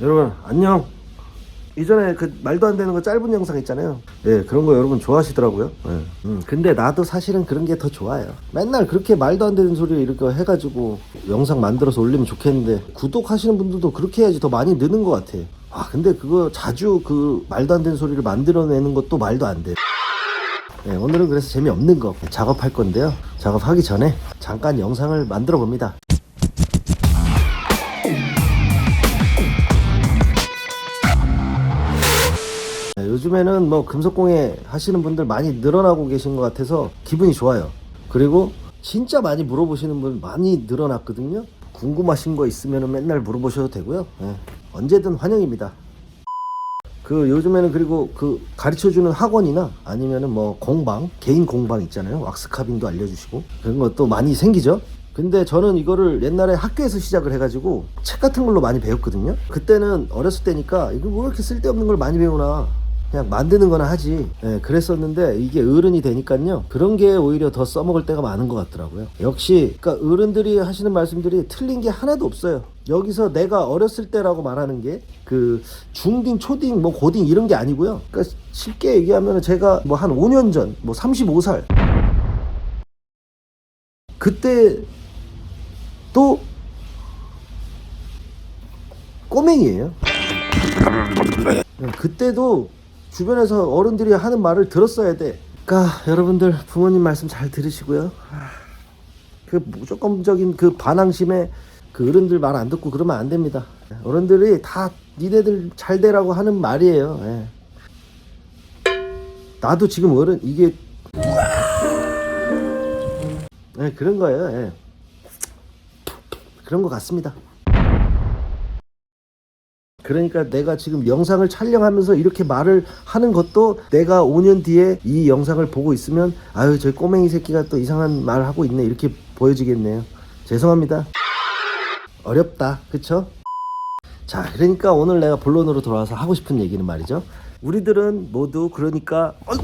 여러분 안녕. 이전에 그 말도 안 되는 거 짧은 영상 있잖아요. 예, 그런 거 여러분 좋아하시더라고요. 예. 음, 근데 나도 사실은 그런 게 더 좋아요. 맨날 그렇게 말도 안 되는 소리 이렇게 해가지고 영상 만들어서 올리면 좋겠는데 구독하시는 분들도 그렇게 해야지 더 많이 느는 것 같아. 아, 근데 그거 자주 그 말도 안 되는 소리를 만들어내는 것도 말도 안 돼. 예, 오늘은 그래서 재미없는 거 작업할 건데요. 작업하기 전에 잠깐 영상을 만들어 봅니다. 요즘에는 뭐 금속공예 하시는 분들 많이 늘어나고 계신 것 같아서 기분이 좋아요. 그리고 진짜 많이 물어보시는 분 많이 늘어났거든요. 궁금하신 거 있으면 맨날 물어보셔도 되고요. 예, 언제든 환영입니다. 그 요즘에는 그리고 그 가르쳐주는 학원이나 아니면은 뭐 공방 개인 공방 있잖아요 왁스카빙도 알려주시고 그런 것도 많이 생기죠 근데 저는 이거를 옛날에 학교에서 시작을 해가지고 책 같은 걸로 많이 배웠거든요 그때는 어렸을 때니까 이거 뭐 이렇게 쓸데없는 걸 많이 배우나 그냥 만드는 거나 하지. 예, 그랬었는데 이게 어른이 되니까요. 그런 게 오히려 더 써먹을 때가 많은 것 같더라고요. 역시 그러니까 어른들이 하시는 말씀들이 틀린 게 하나도 없어요. 여기서 내가 어렸을 때라고 말하는 게 그 중딩 초딩 뭐 고딩 이런 게 아니고요. 그러니까 쉽게 얘기하면 제가 뭐 한 5년 전 뭐 35살. 그때 또 꼬맹이에요. 네, 그때도 주변에서 어른들이 하는 말을 들었어야 돼. 그러니까 여러분들 부모님 말씀 잘 들으시고요. 아, 그 무조건적인 그 반항심에 그 어른들 말 안 듣고 그러면 안 됩니다. 어른들이 다 니네들 잘 되라고 하는 말이에요. 예. 나도 지금 어른 이게 네, 그런 거예요. 예. 그런 것 같습니다. 그러니까 내가 지금 영상을 촬영하면서 이렇게 말을 하는 것도 내가 5년 뒤에 이 영상을 보고 있으면 아유 저 꼬맹이 새끼가 또 이상한 말 하고 있네 이렇게 보여지겠네요. 죄송합니다. 어렵다. 그쵸? 자 그러니까 오늘 내가 본론으로 돌아와서 하고 싶은 얘기는 말이죠. 우리들은 모두 그러니까 어이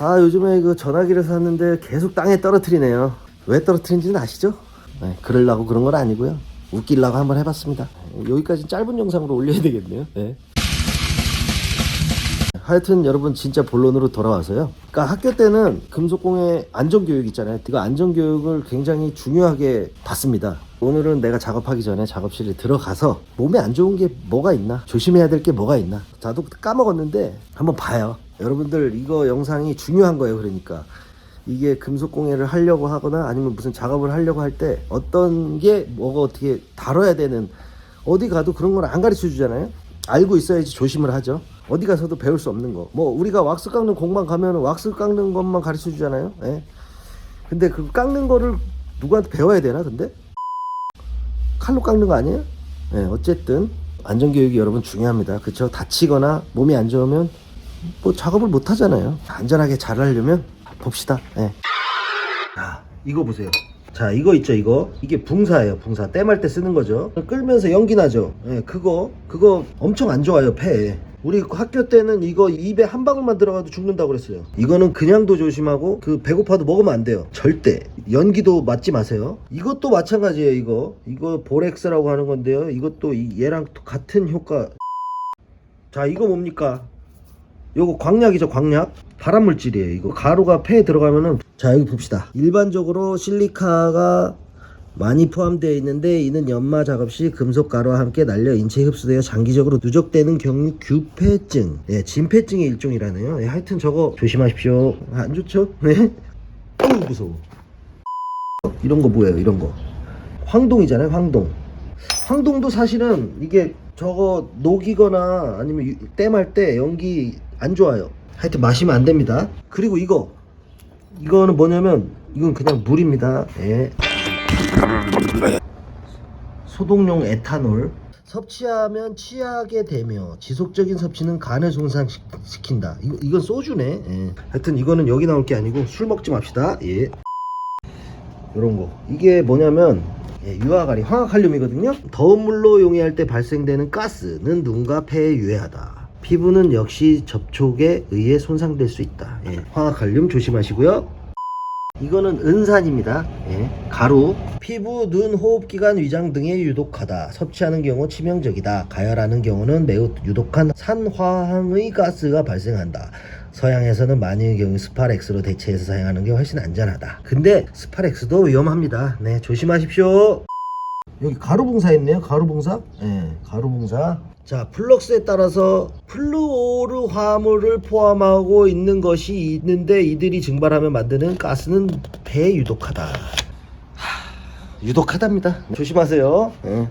아 요즘에 그 전화기를 샀는데 계속 땅에 떨어뜨리네요. 왜 떨어뜨린지는 아시죠? 네, 그러려고 그런 건 아니고요. 웃기려고 한번 해봤습니다. 여기까지 짧은 영상으로 올려야 되겠네요. 네. 하여튼 여러분 진짜 본론으로 돌아와서요. 그러니까 학교 때는 금속공예 안전교육 있잖아요. 그 안전교육을 굉장히 중요하게 받습니다 오늘은 내가 작업하기 전에 작업실에 들어가서 몸에 안 좋은 게 뭐가 있나 조심해야 될 게 뭐가 있나 저도 까먹었는데 한번 봐요. 여러분들 이거 영상이 중요한 거예요 그러니까. 이게 금속공예를 하려고 하거나 아니면 무슨 작업을 하려고 할 때 어떤 게 뭐가 어떻게 다뤄야 되는 어디 가도 그런 걸 안 가르쳐 주잖아요. 알고 있어야지 조심을 하죠. 어디 가서도 배울 수 없는 거. 뭐 우리가 왁스 깎는 공방 가면 왁스 깎는 것만 가르쳐 주잖아요. 예. 근데 그 깎는 거를 누구한테 배워야 되나 근데 칼로 깎는 거 아니에요? 네, 어쨌든 안전교육이 여러분 중요합니다. 그쵸? 다치거나 몸이 안 좋으면 뭐 작업을 못 하잖아요. 안전하게 잘 하려면 봅시다. 예. 자, 이거 보세요. 자, 이거 있죠, 이거. 이게 붕사예요, 붕사. 땜할 때 쓰는 거죠. 끌면서 연기 나죠. 예, 그거, 그거 엄청 안 좋아요, 폐에. 우리 학교 때는 이거 입에 한 방울만 들어가도 죽는다고 그랬어요. 이거는 그냥도 조심하고 그 배고파도 먹으면 안 돼요. 절대. 연기도 맞지 마세요. 이것도 마찬가지예요, 이거. 이거 보렉스라고 하는 건데요. 이것도 이- 얘랑 또 같은 효과. 자, 이거 뭡니까? 요거 광약이죠 광약 발암 물질이에요 이거 가루가 폐에 들어가면은 자 여기 봅시다 일반적으로 실리카가 많이 포함되어 있는데 이는 연마 작업 시 금속 가루와 함께 날려 인체에 흡수되어 장기적으로 누적되는 경우 규폐증 예, 진폐증의 일종이라네요 예, 하여튼 저거 조심하십시오 안 좋죠? 네 어우 무서워 이런 거 뭐예요 이런 거 황동이잖아요 황동 황동도 사실은 이게 저거 녹이거나 아니면 유- 땜할 때 연기 안 좋아요. 하여튼 마시면 안 됩니다. 그리고 이거 이거는 뭐냐면 이건 그냥 물입니다. 예. 소독용 에탄올 섭취하면 취하게 되며 지속적인 섭취는 간을 손상시킨다. 이거, 이건 소주네. 예. 하여튼 이거는 여기 나올 게 아니고 술 먹지 맙시다. 예. 이런 거 이게 뭐냐면 예, 유화가리 황화칼륨이거든요 더운 물로 용이할 때 발생되는 가스는 눈과 폐에 유해하다 피부는 역시 접촉에 의해 손상될 수 있다. 예. 화학칼륨 조심하시고요. 이거는 은산입니다. 예. 가루. 피부, 눈, 호흡기관, 위장 등에 유독하다. 섭취하는 경우 치명적이다. 가열하는 경우는 매우 유독한 산화황의 가스가 발생한다. 서양에서는 많은 경우 스파렉스로 대체해서 사용하는 게 훨씬 안전하다. 근데 스파렉스도 위험합니다. 네, 조심하십시오. 여기 가루봉사 있네요. 가루봉사. 예, 가루봉사. 자, 플럭스에 따라서 플루오르 화물을 포함하고 있는 것이 있는데 이들이 증발하면 만드는 가스는 배에 유독하다. 하, 유독하답니다. 조심하세요. 예.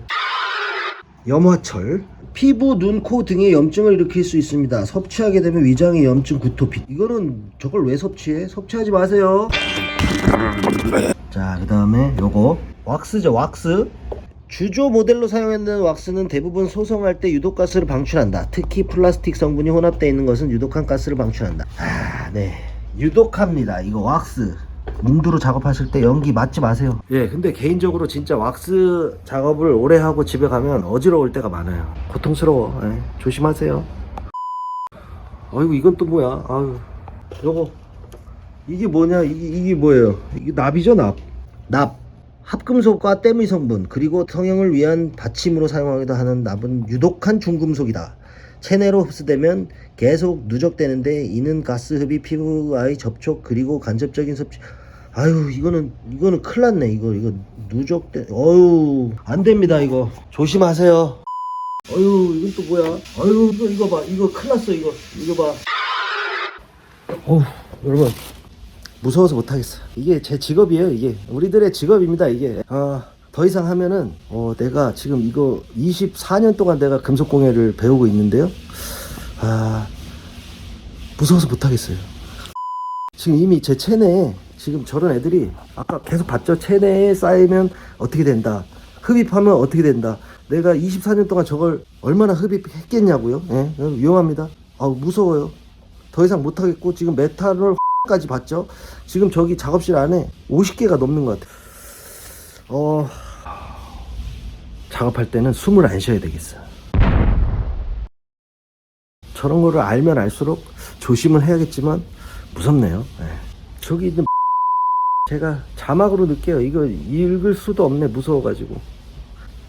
염화철. 피부, 눈, 코 등의 염증을 일으킬 수 있습니다. 섭취하게 되면 위장의 염증, 구토, 피. 이거는 저걸 왜 섭취해? 섭취하지 마세요. 자, 그 다음에 요거 왁스죠, 왁스. 주조 모델로 사용했는 왁스는 대부분 소성할 때 유독 가스를 방출한다. 특히 플라스틱 성분이 혼합되어 있는 것은 유독한 가스를 방출한다. 아, 네. 유독합니다. 이거 왁스. 문두로 작업하실 때 연기 맞지 마세요. 예, 근데 개인적으로 진짜 왁스 작업을 오래 하고 집에 가면 어지러울 때가 많아요. 고통스러워. 예, 조심하세요. 아이고, 이건 또 뭐야? 아유, 요거. 이게 뭐냐? 이게, 이게 뭐예요? 이게 납이죠, 납. 납. 합금속과 때의 성분 그리고 성형을 위한 받침으로 사용하기도 하는 납은 유독한 중금속이다. 체내로 흡수되면 계속 누적되는데 이는 가스 흡입 피부와의 접촉 그리고 간접적인 섭취 아유 이거는 이거는 큰일 났네 이거 이거 누적돼 어유 안 됩니다 이거 조심하세요 어유 이건 또 뭐야 어유 이거 이거 봐 이거 큰일 났어 이거 이거 봐 어, 여러분 무서워서 못하겠어. 이게 제 직업이에요. 이게 우리들의 직업입니다. 이게 아, 더 이상 하면은 어, 내가 지금 이거 24년 동안 내가 금속공예를 배우고 있는데요. 아 무서워서 못하겠어요. 지금 이미 제 체내에 지금 저런 애들이 아까 계속 봤죠. 체내에 쌓이면 어떻게 된다. 흡입하면 어떻게 된다. 내가 24년 동안 저걸 얼마나 흡입했겠냐고요. 예, 위험합니다. 아 무서워요. 더 이상 못하겠고 지금 메탈을 까지 봤죠. 지금 저기 작업실 안에 50개가 넘는 것 같아요. 어 작업할 때는 숨을 안 쉬어야 되겠어. 저런 거를 알면 알수록 조심을 해야겠지만 무섭네요. 예. 저기 있는 제가 자막으로 넣을게요. 이거 읽을 수도 없네 무서워가지고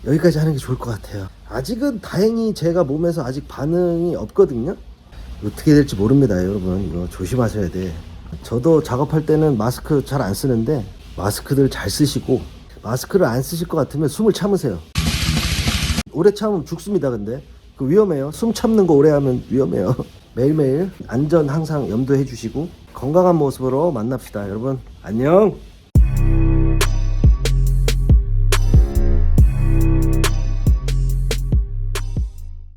여기까지 하는 게 좋을 것 같아요. 아직은 다행히 제가 몸에서 아직 반응이 없거든요. 어떻게 될지 모릅니다, 여러분. 이거 조심하셔야 돼. 저도 작업할 때는 마스크 잘 안 쓰는데 마스크들 잘 쓰시고 마스크를 안 쓰실 것 같으면 숨을 참으세요. 오래 참으면 죽습니다. 근데 그 위험해요. 숨 참는 거 오래 하면 위험해요. 매일매일 안전 항상 염두해 주시고 건강한 모습으로 만납시다. 여러분 안녕.